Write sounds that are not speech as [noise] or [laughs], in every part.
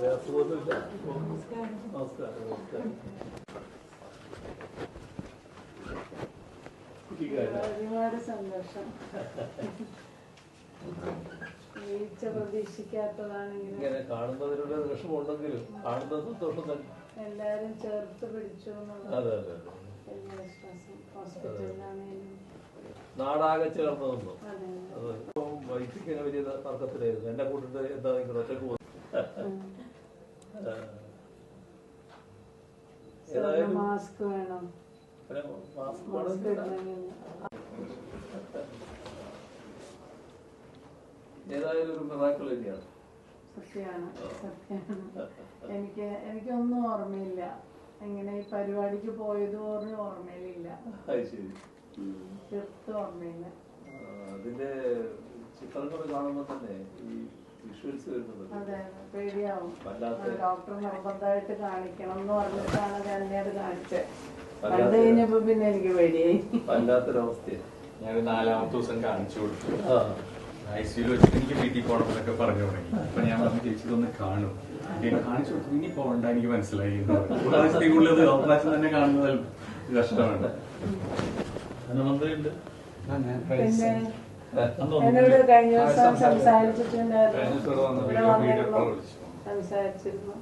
വേറെ അസുഖമൊന്നുമില്ല നമസ്കാരം നമസ്കാരം കുട്ടിക്കാരാ ഒരുപാട് സന്തോഷം. വീഴ്ച പ്രതീക്ഷിക്കാത്തതാണെങ്കിലും ഇങ്ങനെ. കാണുന്നതിനുള്ള വിഷമമുണ്ടെങ്കിലും കാണുന്ന സന്തോഷം തന്നെ. എല്ലാരും ചേർത്ത് പിടിച്ചു അതെ അതെ നാടാകെ ചേർന്ന് വൈദ്യുതി വലിയ തർക്കത്തിലായിരുന്നു. എന്നെ കൂട്ടിട്ട് എന്താ നിങ്ങൾ ഒറ്റയ്ക്ക് പോകും ഏതായാലും മാസ്ക് വേണം. പിന്നെ മാസ്ക് മാസ്ക് വേണമെന്നില്ല. ഇടണമെങ്കിൽ ഏതായാലും ഒരു മിറാക്കിൾ തന്നെയാണ്. സത്യമാണ് സത്യമാണ്. എനിക്ക് എനിക്കൊന്നും ഓർമ്മയില്ല. എങ്ങനെ ഈ പരിപാടിക്ക് പോയത് പോലും ഓർമ്മയിലില്ല. തീർത്തും ഓർമ്മയില്ല. അതിന്റെ ചിത്രങ്ങൾ കാണുമ്പോൾ തന്നെ ഈ അതെ പേടിയാവും. വല്ലാത്ത ഡോക്ടർ നിർബന്ധമായിട്ട് കാണിക്കണം എന്ന് പറഞ്ഞിട്ടാണ് ഞാൻ അത് കാണിച്ചത് കണ്ടു കഴിഞ്ഞപ്പോ പിന്നെ എനിക്ക് പേടിയായി. വല്ലാത്തൊരവസ്ഥയാണ് ഞാൻ നാലാമത്തെ ദിവസം കാണിച്ചു കൊടുത്തു. ആ. ഐ സിയിൽ വെച്ചിട്ട് എനിക്ക് വീട്ടിൽ പോകണം എന്നൊക്കെ പറഞ്ഞു തുടങ്ങി. അപ്പൊ ഞാൻ പറഞ്ഞു ചേച്ചി ഇതൊന്ന് കാണും. എനിക്ക് കാണിച്ചു കൊടുത്തു. ഇനി പോകണ്ട എനിക്ക് മനസ്സിലായി. ഉള്ളത് ഓപ്പറേഷൻ തന്നെ കാണുന്നത് കഷ്ടമാണ്. ധനമന്ത്രിയുണ്ട്. പിന്നെ എന്നോട് കഴിഞ്ഞ ദിവസം സംസാരിച്ചിട്ടുണ്ടായിരുന്നു. സംസാരിച്ചിരുന്നു.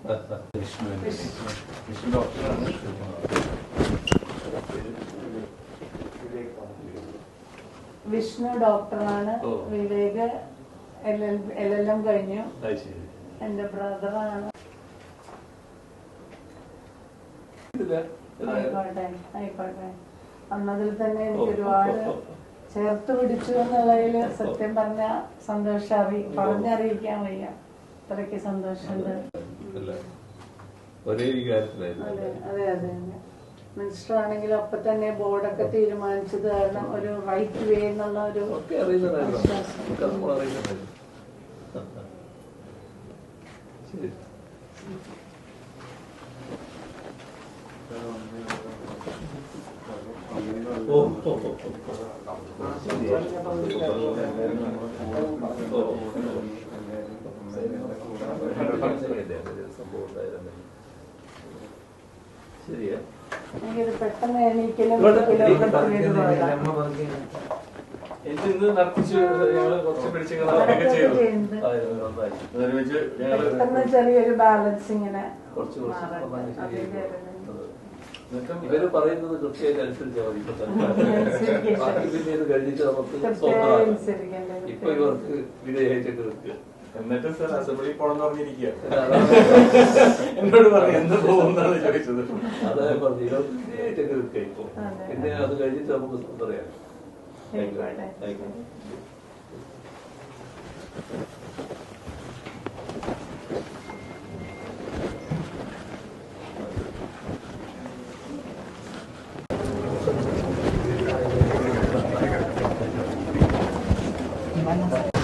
വിഷ്ണു ഡോക്ടറാണ്. വിവേക് എൽ എൽ എം കഴിഞ്ഞു. എന്റെ ബ്രദറാണ്. ആയിക്കോട്ടെ ആയിക്കോട്ടെ. അന്നതിൽ തന്നെ എനിക്ക് ഒരുപാട് [laughs] ചേർത്ത് പിടിച്ചു എന്നുള്ളതിൽ സത്യം പറഞ്ഞ സന്തോഷം അറി പറഞ്ഞറിയിക്കാൻ വയ്യ. അത്രയ്ക്ക് സന്തോഷമുണ്ട്. ഒരേ അതെ അതെ മിനിസ്റ്റർ ആണെങ്കിൽ അപ്പൊ തന്നെ ബോർഡൊക്കെ തീരുമാനിച്ചത് കാരണം ഒരു റൈറ്റ് വേ എന്നുള്ള ഒരു ശരി. ശരിയാ. പെട്ടെന്ന് എണീക്കലും. എനിക്ക് ഇന്ന് നടത്തിച്ച് ഞങ്ങൾ കുറച്ച് പിടിച്ച് അതൊക്കെ ചെയ്തു. അതൊരുമിച്ച് ഞങ്ങൾ ചെറിയൊരു ബാലൻസ് ഇങ്ങനെ കുറച്ച് കുറച്ച് മാറട്ടെ. നന്നായി അതിന്റെ ശരിയായി. ഒരു- എന്നിട്ടും ഇവർ പറയുന്നത് കൃത്യമായിട്ട് അനുസരിച്ചാൽ മതി ഇപ്പൊ. ബാക്കി പിന്നെ ഇത് കഴിഞ്ഞിട്ട് നമുക്ക് ഇപ്പൊ ഇവർക്ക് വിധേയമായിട്ടൊക്കെ നിൽക്കുക. എന്നിട്ട് സർ അസംബ്ലി പോണെന്ന് പറഞ്ഞിരിക്കുക. എന്നോട് പറഞ്ഞു എന്ന് പോകുന്നാണ് ചോദിച്ചത്. അതാ പറഞ്ഞു ഇവർക്ക് ഇപ്പൊ. അതെ. പിന്നെ അത് കഴിഞ്ഞിട്ട് നമുക്ക് സ്വന്തം. ആയിക്കോട്ടെ